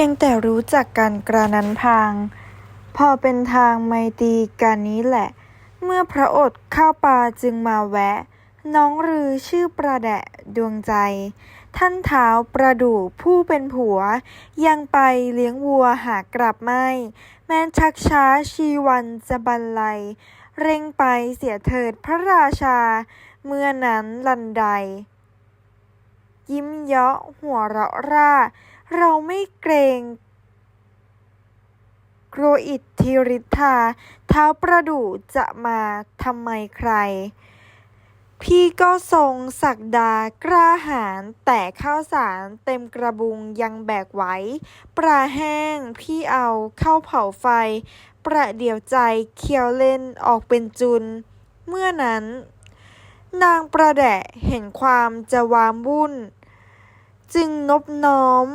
พียงแต่รู้จักกันกระนั้นพาง พอเป็นทางไมตรีกันนี้แหละ เมื่อพระโอษฐ์ข้าวปลาจึงมาแวะ น้องรือชื่อประแดะดวงใจ ท่านเท้าประดู่ผู้เป็นผัว ยังไปเลี้ยงวัวหากลับไม่ แม้นชักช้าชีวันจะบรรลัย เร่งไปเสียเถิดพระราชา เมื่อนั้นลันใดยิ้มเยาะหัวเราะร่า เราไม่เกรงกลัวอิทธิฤทธาเท้าประดู่จะมาทำไมใคร พี่ก็ทรงศักดากล้าหาญแต่ข้าวสารเต็มกระบุงยังแบกไว้ปลาแห้งพี่เอาเข้าเผาไฟ ประเดี๋ยวใจเคี้ยวเล่นออกเป็นจุน เมื่อนั้น นางประแดะเห็นความจะวามวุ่น จึงนบน้อม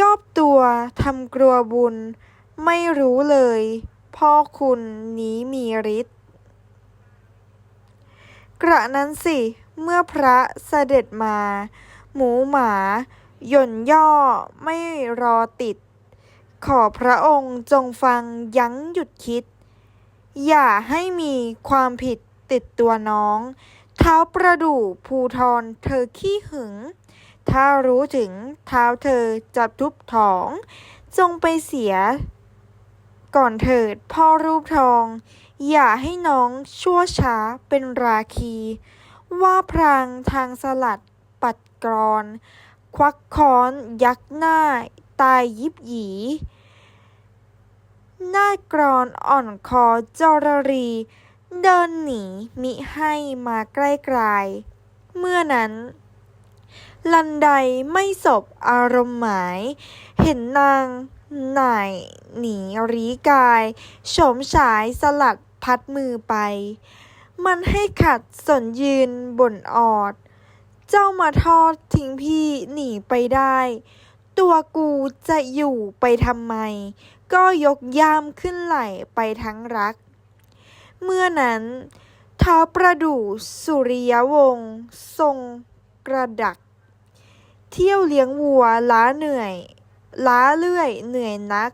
ยอบตัวทำกลัวบุญ ไม่รู้เลย พ่อคุณนี้มีฤทธิ์กระนั้นสิ เมื่อพระเสด็จมา หมูหมาหย่นย่อไม่รอติด ขอพระองค์จงฟังยั้งหยุดคิด อย่าให้มีความผิดติดตัวน้อง เท้าประดู่ภูทรเธอขี้หึง ถ้ารู้ถึงเท้าเธอจับทุบท้อง จงไปเสีย ก่อนเถิดพ่อรูปทอง อย่าให้น้องชั่วช้าเป็นราคี ว่าพรางทางสลัดปัดกรอน ควักค้อนยักหน้า ตายยิบหยีหน้ากรอนอ่อนคอจรรี เดินหนีมิให้มาใกล้ไกล เมื่อนั้น ลันใดไม่สบอารมณ์หมาย เห็นนางหน่ายหนีรีกายโฉมฉายสลัดพัดมือไป มันให้ขัดสนยืนบ่นออด เจ้ามาทอดทิ้งพี่หนีไปได้ ตัวกูจะอยู่ไปทำไม ก็ยกย่ามขึ้นไหลไปทั้งรัก เมื่อนั้นท้าประดู่สุริยวงศ์ทรงกระดัก เที่ยวเลี้ยงวัวล้าเหนื่อย ล้าเลื่อยเหนื่อยนัก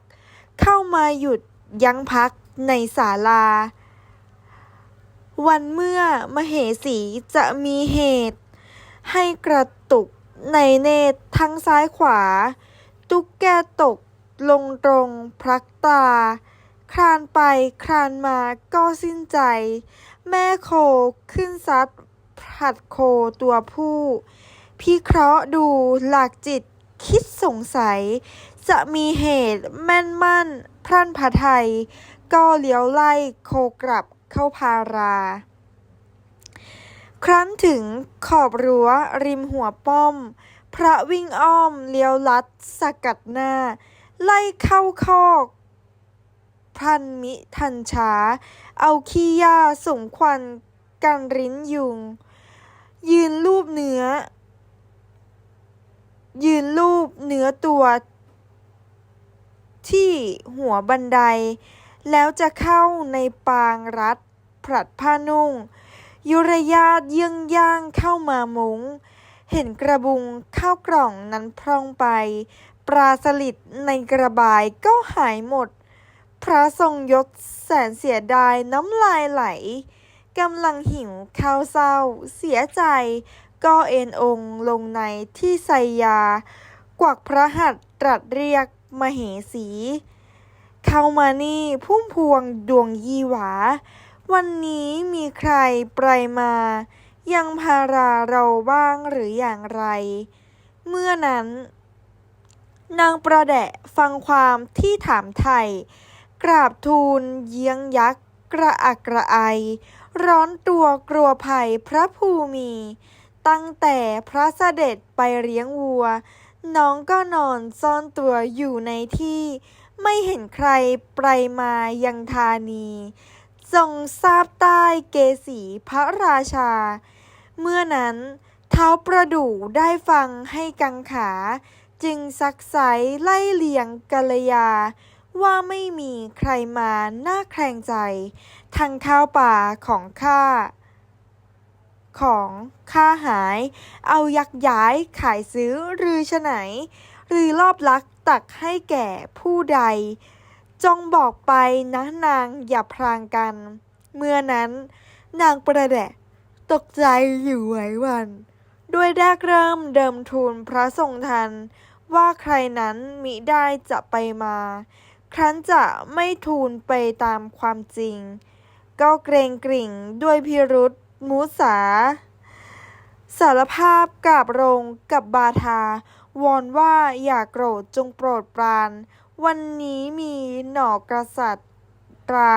เข้ามาหยุดยั้งพักในศาลา วันเมื่อมเหสีจะมีเหตุ ให้กระตุกในเนตรทั้งซ้ายขวา ตุ๊กแกตกลงตรงพลักตา คลานไปคลานมาก็สิ้นใจ แม่โคขึ้นซัดผลัดโคตัวผู้ พี่เคราะห์ดูหลักจิตคิดสงสัย จะมีเหตุแม่นมั่น พรั่นพระไทย ก็เลี้ยวไล่โคกลับเข้าพารา ครั้นถึงขอบรั้วริมหัวป้อม พระวิ่งอ้อมเลี้ยวลัดสกัดหน้า ไล่เข้าคอกพันมิทันช้า เอาขี้ยาสมควันกันริ้นยุง ยืนรูปเนื้อ ยืนรูปเนื้อตัวที่หัวบันได แล้วจะเข้าในปางรัดผลัดผ้านุ่ง ยุรยาตเยื่องย่างเข้ามามุง้งเห็นกระบุงข้าวกล่องนั้นพร่องไป ปลาสลิดในกระบายก็หายหมด พระทรงยศแสนเสียดายน้ำลายไหลกำลังหิวข้าวเศร้า เสียใจ ก็เอ็นองค์ลงในที่ไซยา กวักพระหัตถ์ตรัสเรียกมเหสี เข้ามานี่พุ่มพวงดวงยีหวา วันนี้มีใครไปรมา ยังพาราเราบ้างหรืออย่างไร เมื่อนั้น นางประแดะฟังความที่ถามไทยกราบทูลเยียงยักษ์กระอักกระไอ ร้อนตัวกลัวภัยพระภูมิ ตั้งแต่พระเสด็จไปเลี้ยงวัว น้องก็นอนซ่อนตัวอยู่ในที่ ไม่เห็นใครไปมายังธานีทรงทราบใต้เกษีพระราชา เมื่อนั้นเท้าประดู่ได้ฟังให้กังขา จึงซักไซไล่เลียงกัลยา ว่าไม่มีใครมาน่าแคลงใจ ทางข้าวป่าของข้า ของข้าหาย เอายักย้ายขายซื้อหรือฉไหน หรือรอบลักตักให้แก่ผู้ใด จงบอกไปนะนางอย่าพรางกัน เมื่อนั้นนางประแดะตกใจอยู่ไหวหวัน ด้วยแรกเริ่มเดิมทูลพระทรงทัน ว่าใครนั้นมิได้จะไปมา ครั้นจะไม่ทูลไปตามความจริง ก็เกรงกริ่งด้วยพิรุษ มุสา สารภาพกราบรงกับบาทาวอนว่าอย่าโกรธจงโปรดปราน วันนี้มีหน่อกษัตริย์ตรา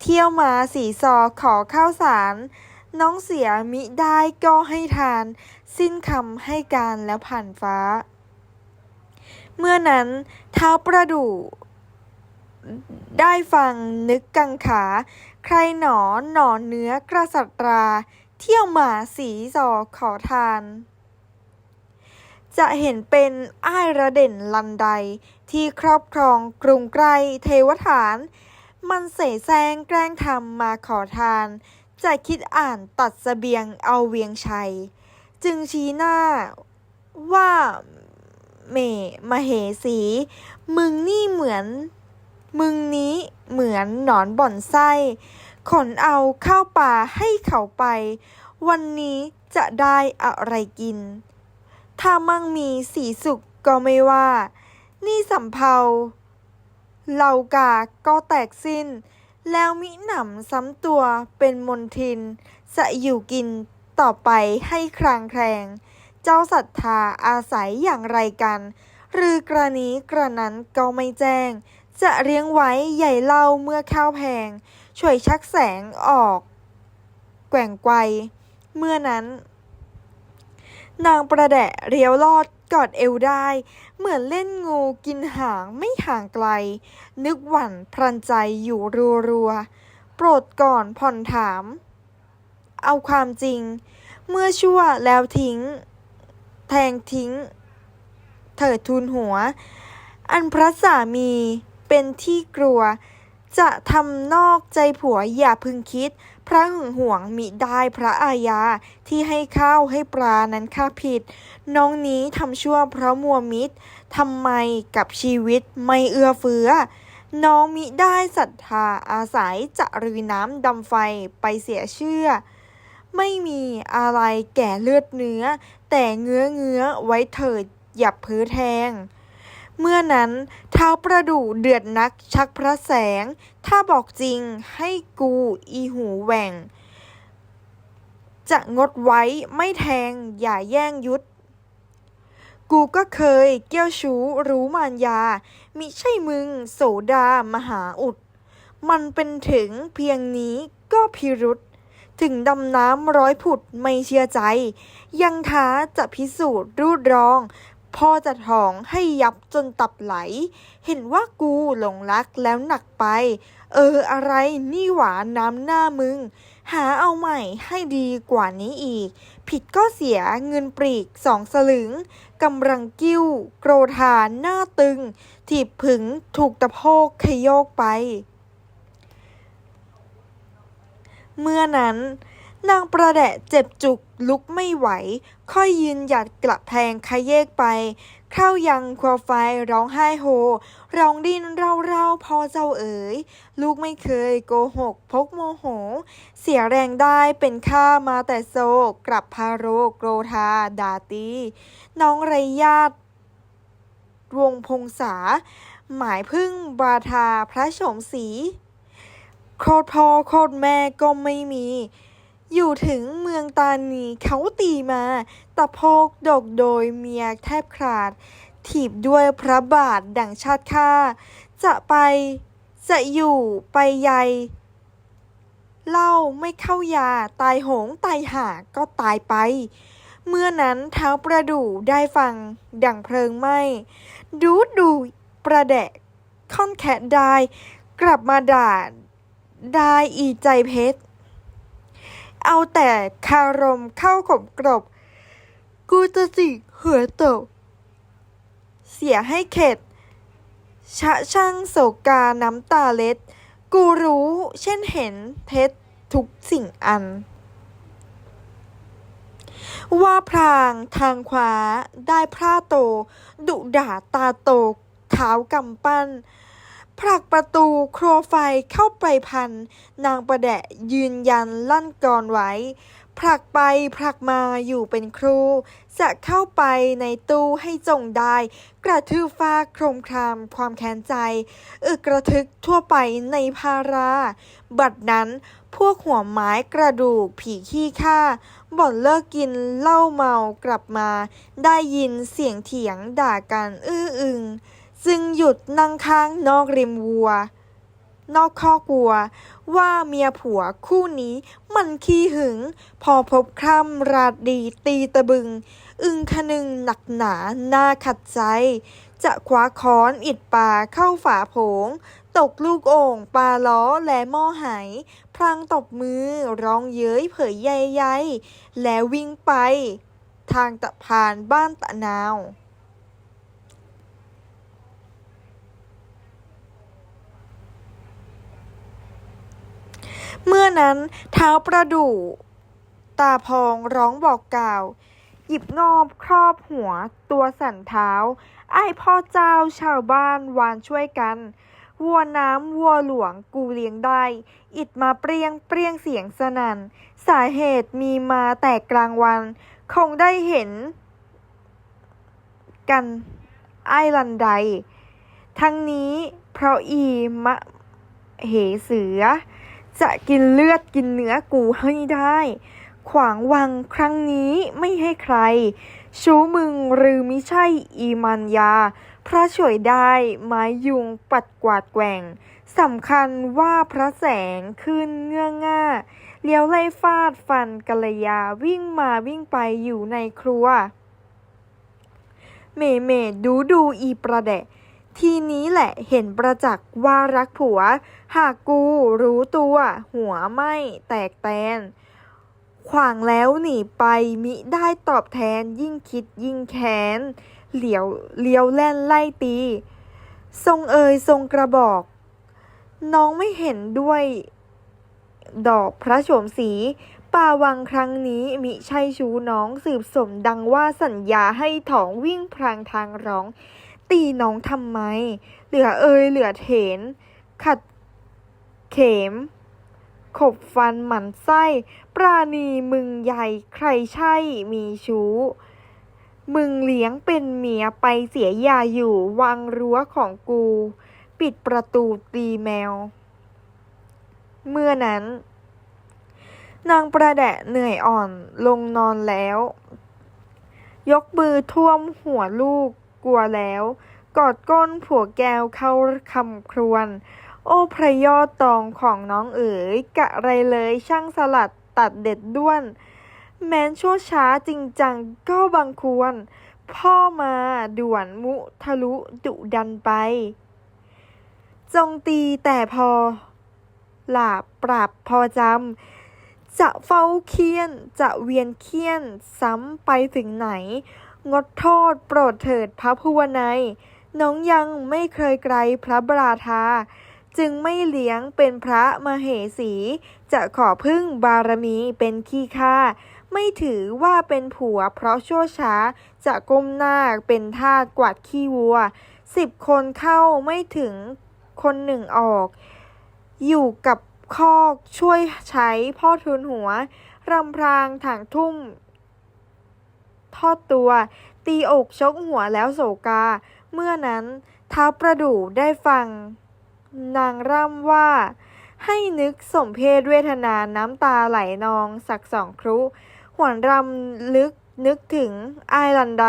เที่ยวมาสีซอขอข้าวสาร น้องเสียมิได้ก็ให้ทาน สิ้นคำให้การแล้วผ่านฟ้า เมื่อนั้นเท้าประดู่ได้ฟังนึกกังขา ใครหนอหนอเนื้อกระสัตรา เที่ยวมาสีซอขอทาน จะเห็นเป็นอ้ายระเด่นลันใดที่ครอบครองกรุงไกรเทวฐาน มันเสแสร้งแกล้งทำมาขอทาน จะคิดอ่านตัดสเสบียงเอาเวียงชัย จึงชี้หน้าว่าเมมเหสี มึงนี่เหมือน มึงนี้เหมือนหนอนบ่อนไส้ ขนเอาข้าวปลาให้เขาไป วันนี้จะได้อะไรกิน ถ้ามั่งมีสีสุขก็ไม่ว่า นี่สำเภาเหล่ากาก็แตกสิ้น แล้วมิหนำซ้ำตัวเป็นมนทิน จะอยู่กินต่อไปให้ครางแคลงเจ้าศรัทธาอาศัยอย่างไรกัน หรือกระนี้กระนั้นก็ไม่แจ้ง จะเลี้ยงไว้ใหญ่เล่าเมื่อข้าวแพง ช่วยชักแสงออก แกว่งไกวเมื่อนั้น นางประแดะเรียวลอดกอดเอวได้ เหมือนเล่นงูกินหางไม่ห่างไกล นึกหวั่นพรันใจอยู่รัวๆโปรดก่อนผ่อนถาม เอาความจริง เมื่อชั่วแล้วทิ้ง แทงทิ้ง เถิดทูลหัว อันพระสามี เป็นที่กลัว จะทำนอกใจผัวอย่าพึงคิด พระหึงหวงมิได้พระอาญาที่ให้ข้าวให้ปลานั้นข้าผิด น้องนี้ทำชั่วเพราะมัวมิตรทำไมกับชีวิตไม่เอื้อเฟื้อน้องมิได้ศรัทธาอาศัยจะรืนน้ำดำไฟไปเสียเชื่อ ไม่มีอะไรแก่เลือดเนื้อ แต่เงื้อเงื้อไว้เถิดอย่าเพ้อแทง เมื่อนั้นเท้าประดู่เดือดนักชักพระแสง ถ้าบอกจริงให้กูอีหูแหว่ง จะงดไว้ไม่แทงอย่าแย่งยุด กูก็เคยเกี้ยวชูรู้มารยา มิใช่มึงโสดามหาอุด มันเป็นถึงเพียงนี้ก็พิรุษถึงดำน้ำร้อยผุดไม่เชื่อใจ ยังท้าจะพิสูจน์รูดรอง พ่อจะท้องให้ยับจนตับไหล เห็นว่ากูหลงรักแล้วหนักไป เอออะไรนี่หวานน้ำหน้ามึง หาเอาใหม่ให้ดีกว่านี้อีก ผิดก็เสียเงินปรีกสองสลึงกำลังกิ้ว โกรธาหน้าตึง ถีบผึงถูกตะโพกขยโยกไป เมื่อนั้น นางประแดะเจ็บจุกลุกไม่ไหว ค่อยยืนหยัดกลับแพงขยเยกไป เข้ายังครัวไฟร้องไห้โฮ ร้องดินเราเราๆพอเจ้าเอ๋ย ลูกไม่เคยโกหก พกโมโห เสียแรงได้เป็นข้ามาแต่โซกลับพาโรโกรธาดาตี น้องไรญาติวงพงษา หมายพึ่งบาทาพระโฉมศรีโคตรพ่อโคตรแม่ก็ไม่มี อยู่ถึงเมืองตานีเขาตีมา ตะโพกดกโดยเมียแทบขาด ถีบด้วยพระบาทดั่งชาติข้า จะไปจะอยู่ไปใยเล่าไม่เข้ายาตายโหงตายหาก็ตายไป เมื่อนั้นเท้าประดู่ได้ฟัง ดั่งเพลิงไหมดูดูประแดะค่อนแคะได้ กลับมาด่าได้อีใจเพชร เอาแต่คารมเข้าขบกรบ กูจะจิกหัวตกเสียให้เข็ด ชะช่างโศกาน้ำตาเล็ด กูรู้เช่นเห็นเท็จทุกสิ่งอัน ว่าพรางทางขวาได้พระโต ดุด่าตาโตเท้ากำปั้น ผลักประตูครัวไฟเข้าไปพัน นางประแดะยืนยันลั่นกรอนไว้ ผลักไปผลักมาอยู่เป็นครู จะเข้าไปในตู้ให้จงได้ กระทืบฟ้าโครมครามความแค้นใจ อึกระทึกทั่วไปในพารา บัดนั้นพวกหัวไม้กระดูกผีขี้ข้าบ่อนเลิกกินเหล้าเมากลับมา ได้ยินเสียงเถียงด่ากันอื้ออึง จึงหยุดนั่งข้างนอกริมวัว นอกข้อกวัว ว่าเมียผัวคู่นี้มันขี้หึง พอพบคร่ำราดดีตีตะบึง อึงคนึงหนักหนาหน้าขัดใจ จะคว้าค้อนอิดปลาเข้าฝาโผง ตกลูกโอ่งปลาล้อและหม้อหายพลางตบมือร้องเย้ยเผยใยๆแล้ววิ่งไป ทางตะพานบ้านตะนาว เมื่อนั้นเท้าประดู่ตาพองร้องบอกกล่าว หยิบงอบครอบหัวตัวสั่นเท้า ไอ้พ่อเจ้าชาวบ้านวานช่วยกัน วัวน้ำวัวหลวงกูเลี้ยงได้ อิดมาเปรี้ยงเปรี้ยงเสียงสนัน่น สาเหตุมีมาแต่กลางวัน คงได้เห็น กันไอ้ลันได ทั้งนี้เพราะอีมะเหเสือ จะกินเลือดกินเนื้อกูให้ได้ ขวางวังครั้งนี้ไม่ให้ใคร ชูมึงหรือมิใช่อีมันยา พระช่วยได้ไม้ยุงปัดกวาดแกว่งสำคัญว่าพระแสงขึ้นเงื่อง่าเลี้ยวไล่ฟาดฟันกัลยาวิ่งมาวิ่งไปอยู่ในครัว เมเมดูดูอีประแดะ ทีนี้แหละเห็นประจักษ์ว่ารักผัว หากกูรู้ตัว หัวไม่แตกแตน ขวางแล้วหนีไปมิได้ตอบแทนยิ่งคิดยิ่งแค้น เหลียวเลี้ยวแล่นไล่ตี ทรงเอยทรงกระบอก น้องไม่เห็นด้วย ดอกพระโฉมสีป่าวังครั้งนี้มิใช่ชูน้องสืบสมดังว่าสัญญาให้ถองวิ่งพรางทางร้อง ตีน้องทำไม เหลือเอยเหลือเถน ขัดเข็ม ขบฟันหมันไส้ ปราณีมึงใหญ่ใครใช่มีชู้ มึงเลี้ยงเป็นเมียไปเสียยาอยู่วังรั้วของกู ปิดประตูตีแมว เมื่อนั้น นางประแดะเหนื่อยอ่อนลงนอนแล้ว ยกมือท่วมหัวลูก กลัวแล้ว กอดก้นผัวแก้วเข้าคำครวญโอ้พระยอดตองของน้องเอ๋ยกะไรเลยช่างสลัดตัดเด็ดด้วน แม้นชั่วช้าจริงจังก็บังควร พ่อมาด่วนมุทะลุดุดันไป จงตีแต่พอ หลาบปราบพอจำ จะเฝ้าเคียน จะเวียนเคียน ซ้ำไปถึงไหน งดโทษโปรดเถิดพระผู้วนัย น้องยังไม่เคยไกลพระบราธาจึงไม่เลี้ยงเป็นพระมเหสี จะขอพึ่งบารมีเป็นขี้ข้าไม่ถือว่าเป็นผัวเพราะชั่วช้า จะก้มหน้าเป็นทาสกวาดขี้วัว สิบคนเข้าไม่ถึงคนหนึ่งออก อยู่กับคอกช่วยใช้พ่อทุนหัว รำพรางถางทุ่ม ทอดตัว ตีอกชกหัวแล้วโศกา เมื่อนั้นท้าวประดู่ได้ฟัง นางร่ำว่า ให้นึกสมเพศเวทนาน้ำตาไหลนอง สักสองครุ หวนรำลึกนึกถึงอายลันใด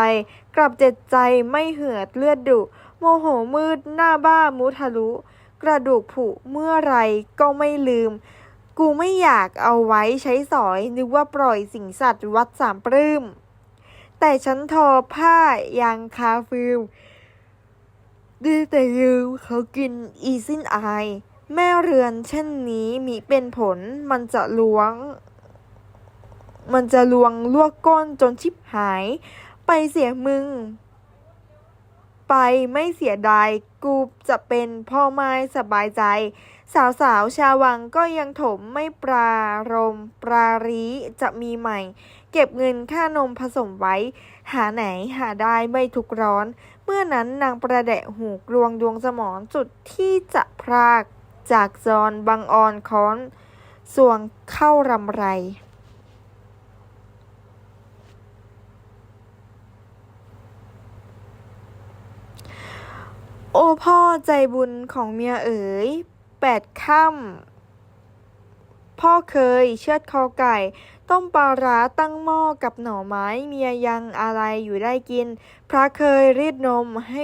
กลับเจ็ดใจไม่เหือดเลือดดุ โมโหมืดหน้าบ้ามุทะลุ กระดูกผุเมื่อไรก็ไม่ลืม กูไม่อยากเอาไว้ใช้สอย นึกว่าปล่อยสิงสัตว์วัดสามปลื้ม แต่ฉันทอผ้ายางคาฟิลดีแต่ยืมเขากินอีซินอายแม่เรือนเช่นนี้มีเป็นผลมันจะล้วง มันจะลวงลวกก้นจนชิบหาย ไปเสียมึง ไปไปไม่เสียดายกูจะเป็นพ่อไม้สบายใจ สาวสาวชาววังก็ยังถมไม่ปรารมปรารีจะมีใหม่ เก็บเงินค่านมผสมไว้ หาไหนหาได้ไม่ทุกร้อน เมื่อนั้นนางประแดะหูกลวงดวงสมรจุดที่จะพราก จากจรบังออนค้อนสวงเข้ารำไรโอพ่อใจบุญของเมียเอ๋ย แปดค่ำพ่อเคยเชือดคอไก่ ต้มปลาร้าตั้งหม้อกับหน่อไม้เมียยังอะไรอยู่ได้กิน พระเคยรีดนมให้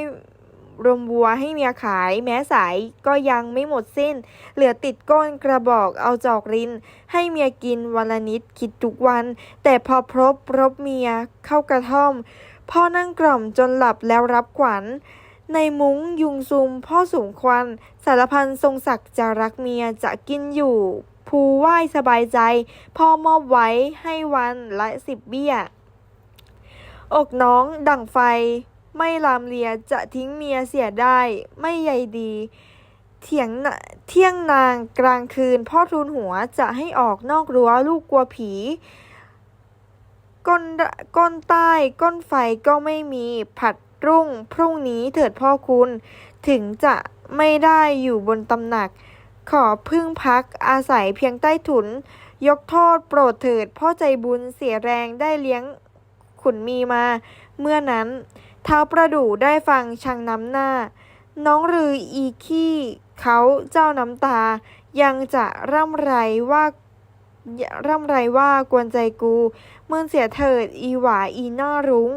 รมวัวให้เมียขาย แม้สายก็ยังไม่หมดสิ้น เหลือติดก้นกระบอกเอาจอกริน ให้เมียกินวันละนิดคิดทุกวัน แต่พอพรบรบเมียเข้ากระท่อม พ่อนั่งกล่อมจนหลับแล้วรับขวัญ ในมุ้งยุงซุม พ่อสูงควัน สารพันทรงศักดิ์จะรักเมียจะกินอยู่ ภูไหว้สบายใจ พ่อมอบไว้ให้วันละสิบเบี้ย อกน้องดั่งไฟ ไม่ลามเลียจะทิ้งเมียเสียได้ ไม่ใยดี เถียงเที่ยงนางกลางคืน พ่อทูลหัวจะให้ออกนอกรั้วลูกกลัวผีก้นก้นใต้ก้นไฟก็ไม่มีผัด รุ่งพรุ่งนี้เถิดพ่อคุณ ถึงจะไม่ได้อยู่บนตำหนัก ขอพึ่งพักอาศัยเพียงใต้ถุน ยกโทษโปรดเถิดพ่อใจบุญเสียแรงได้เลี้ยงขุนมีมา เมื่อนั้น เท้าประดู่ได้ฟังชังน้ำหน้า น้องรืออีขี้เขาเจ้าน้ำตา ยังจะร่ำไรว่าร่ำไรว่ากวนใจกู เมื่อเสียเถิดอีหวาอีหน้ารุง้ง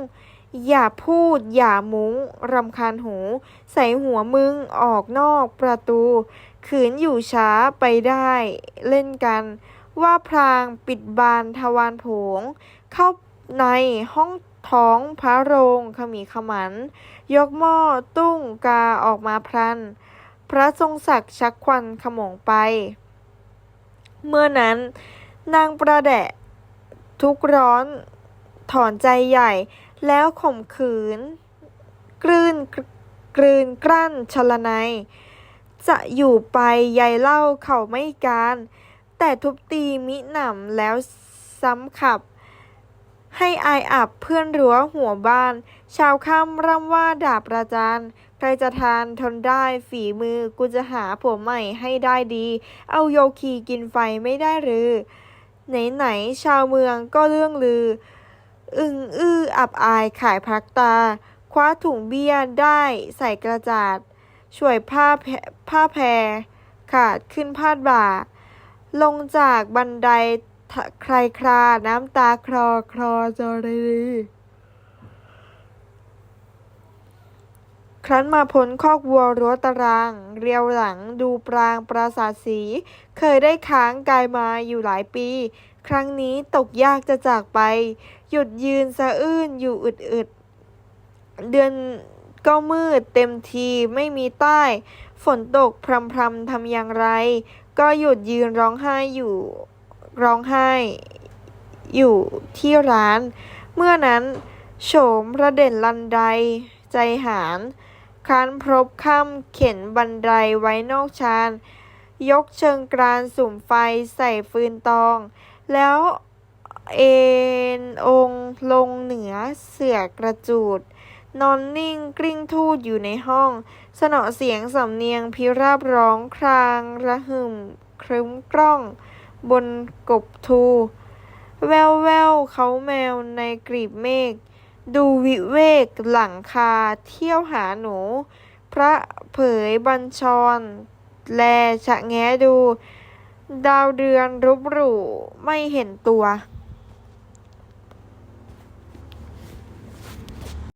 อย่าพูด อย่ามุ้งรำคาญหู ใส่หัวมึงออกนอกประตู ขืนอยู่ช้าไปได้ เล่นกัน ว่าพรางปิดบานทวารผง เข้าในห้องท้องพระโรงขมีขมัน ยกหม้อตุ้งกาออกมาพรัน พระทรงศักดิ์ชักควันขโมงไป เมื่อนั้น นางประแดะ ทุกข์ร้อนถอนใจใหญ่ แล้วข่มขืน กลืนกลืนกลั้นชลนัย จะอยู่ไปยายเล่าเขาไม่การ แต่ทุบตีมิหนำแล้วซ้ำขับ ให้อายอับเพื่อนรั้วหัวบ้าน ชาวค่ำร่ำว่าดาบประจานใครจะทานทนได้ฝีมือกูจะหาผัวใหม่ให้ได้ดี เอาโยคีกินไฟไม่ได้หรือ ไหนไหนๆชาวเมืองก็เรื่องลือ อึงอื้ออับอายขายพักตา คว้าถุงเบี้ยได้ใส่กระจาดช่วยผ้าแพผ้าแพร ขาดขึ้นพาดบ่า ลงจากบันไดใครคราน้ำตาคลอคลอจอรี ครั้นมาพ้นคอกวัวรั้วตาราง เรียวหลังดูปรางปราสาทสี เคยได้ค้างกายมาอยู่หลายปี ครั้งนี้ตกยากจะจากไป หยุดยืนสะอื้นอยู่อึดๆเดือนก็มืดเต็มทีไม่มีใต้ ฝนตกพรำพรำทำอย่างไร ก็หยุดยืนร้องไห้อยู่ร้องไห้ อยู่ที่ร้าน เมื่อนั้นโฉมระเด่นลันได ใจหาร ครั้นพรบค่ำเข็นบันไดไว้นอกชาน ยกเชิงกรานสุ่มไฟใส่ฟืนตอง แล้วเอ็นองลงเหนือเสือกระจูด นอนนิ่งกลิ้งทูดอยู่ในห้อง สนอเสียงสำเนียงพิราบร้องครางระหึ่มครึ้มกล้อง บนกบทู แววแววเขาแมวในกลีบเมฆ ดูวิเวกหลังคาเที่ยวหาหนู พระเผยบัญชร แลชะแงดู ดาวเดือนรุบหรูไม่เห็นตัว